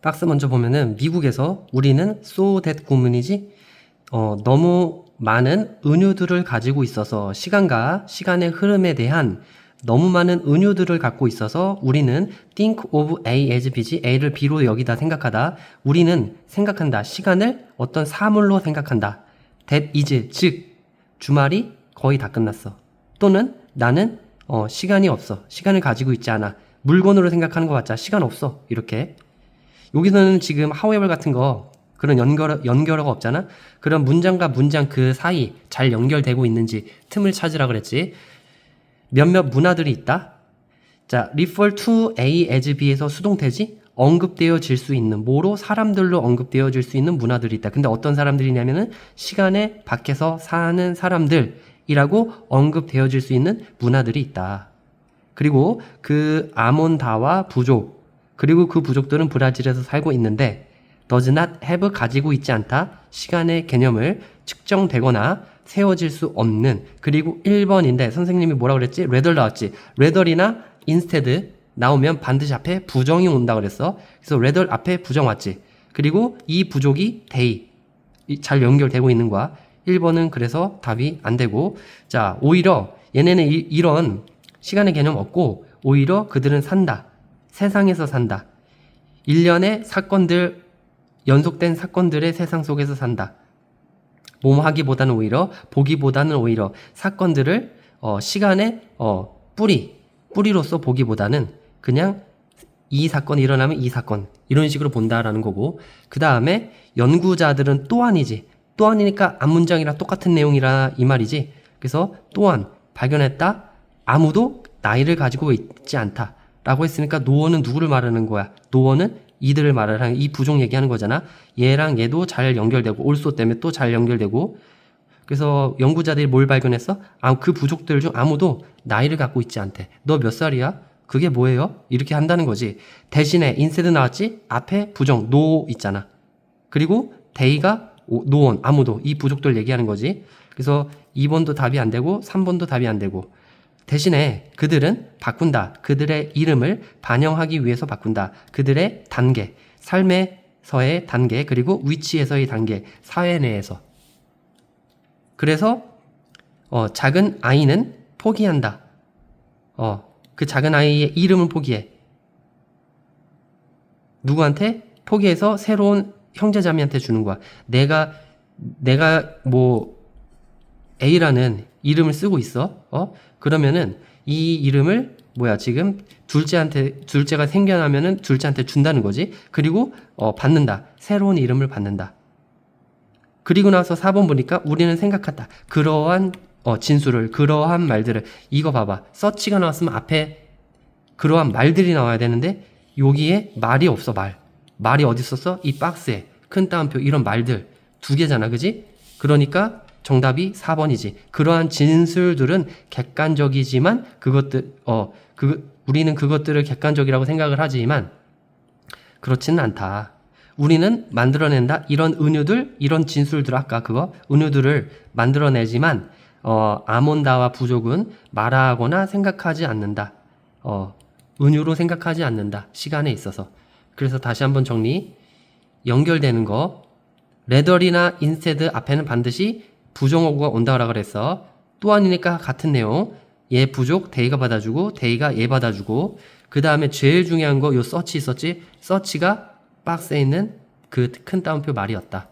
박스 먼저 보면은 미국에서 우리는 so that 구문이지 어, 너무 많은 은유들을 가지고 있어서 시간과 시간의 흐름에 대한 너무 많은 은유들을 갖고 있어서 우리는 think of A as B지 A를 B로 여기다 생각하다. 우리는 생각한다. 시간을 어떤 사물로 생각한다. That is 즉 주말이 거의 다 끝났어. 또는 나는 어, 시간이 없어. 시간을 가지고 있지 않아. 물건으로 생각하는 것 같자 시간 없어. 이렇게 여기서는 지금 however 같은 거 그런 연결, 연결어가 없잖아? 그런 문장과 문장 그 사이 잘 연결되고 있는지 틈을 찾으라 그랬지. 몇몇 문화들이 있다. 자, refer to A as B에서 수동태지 언급되어질 수 있는 뭐로 사람들로 언급되어질 수 있는 문화들이 있다. 근데 어떤 사람들이냐면은 시간에 밖에서 사는 사람들이라고 언급되어질 수 있는 문화들이 있다. 그리고 그 아몬다와 부족 그리고 그 부족들은 브라질에서 살고 있는데 does not have 가지고 있지 않다. 시간의 개념을 측정되거나 세워질 수 없는 그리고 1번인데 선생님이 뭐라 그랬지? rather 나왔지. rather이나 instead 나오면 반드시 앞에 부정이 온다 그랬어. 그래서 rather 앞에 부정 왔지. 그리고 이 부족이 they 이- 잘 연결되고 있는 거야. 1번은 그래서 답이 안 되고 자 오히려 얘네는 이, 이런 시간의 개념 없고 오히려 그들은 산다. 세상에서 산다. 일련의 사건들 연속된 사건들의 세상 속에서 산다. 뭐뭐 하기보다는 오히려 보기보다는 오히려 사건들을 어, 시간의 어, 뿌리 뿌리로서 보기보다는 그냥 이 사건이 일어나면 이 사건 이런 식으로 본다라는 거고 그 다음에 연구자들은 또한이지 또한이니까 앞 문장이랑 똑같은 내용이라 이 말이지 그래서 또한 발견했다 아무도 나이를 가지고 있지 않다 라고 했으니까 노원은 누구를 말하는 거야 노원은 이들을 말하는 이 부족 얘기하는 거잖아 얘랑 얘도 잘 연결되고 올소 때문에 또 잘 연결되고 그래서 연구자들이 뭘 발견했어? 아, 그 부족들 중 아무도 나이를 갖고 있지 않대. 너 몇 살이야? 그게 뭐예요? 이렇게 한다는 거지. 대신에 인세드 나왔지? 앞에 부정, 노 있잖아. 그리고 데이가 오- 노원, 아무도 이 부족들 얘기하는 거지. 그래서 2번도 답이 안 되고 3번도 답이 안 되고 대신에 그들은 바꾼다. 그들의 이름을 반영하기 위해서 바꾼다. 그들의 단계, 삶에서의 단계, 그리고 위치에서의 단계, 사회 내에서. 그래서 어, 작은 아이는 포기한다. 어, 그 작은 아이의 이름을 포기해. 누구한테? 포기해서 새로운 형제자매한테 주는 거야. 내가 내가 뭐 A라는 이름을 쓰고 있어. 어? 그러면은 이 이름을 뭐야 지금 둘째한테 둘째가 생겨나면은 둘째한테 준다는 거지. 그리고 어 받는다. 새로운 이름을 받는다. 그리고 나서 4번 보니까 우리는 생각한다. 그러한 어, 진술을, 그러한 말들을. 이거 봐봐. 서치가 나왔으면 앞에 그러한 말들이 나와야 되는데, 여기에 말이 없어, 말. 말이 어디 있었어? 이 박스에. 큰 따옴표, 이런 말들. 두 개잖아, 그지? 그러니까 정답이 4번이지. 그러한 진술들은 객관적이지만, 그것들, 어, 그, 우리는 그것들을 객관적이라고 생각을 하지만, 그렇지는 않다. 우리는 만들어낸다. 이런 은유들, 이런 진술들 아까 그거 은유들을 만들어내지만 어, 아몬다와 부족은 말하거나 생각하지 않는다. 어, 은유로 생각하지 않는다. 시간에 있어서. 그래서 다시 한번 정리. 연결되는 거. 레더리나 인스테드 앞에는 반드시 부정어구가 온다라 그랬어. 또한이니까 같은 내용. 얘 부족, 데이가 받아주고, 데이가 얘 받아주고, 그 다음에 제일 중요한 거, 요 서치 있었지? 서치가 박스에 있는 그 큰 따옴표 말이었다.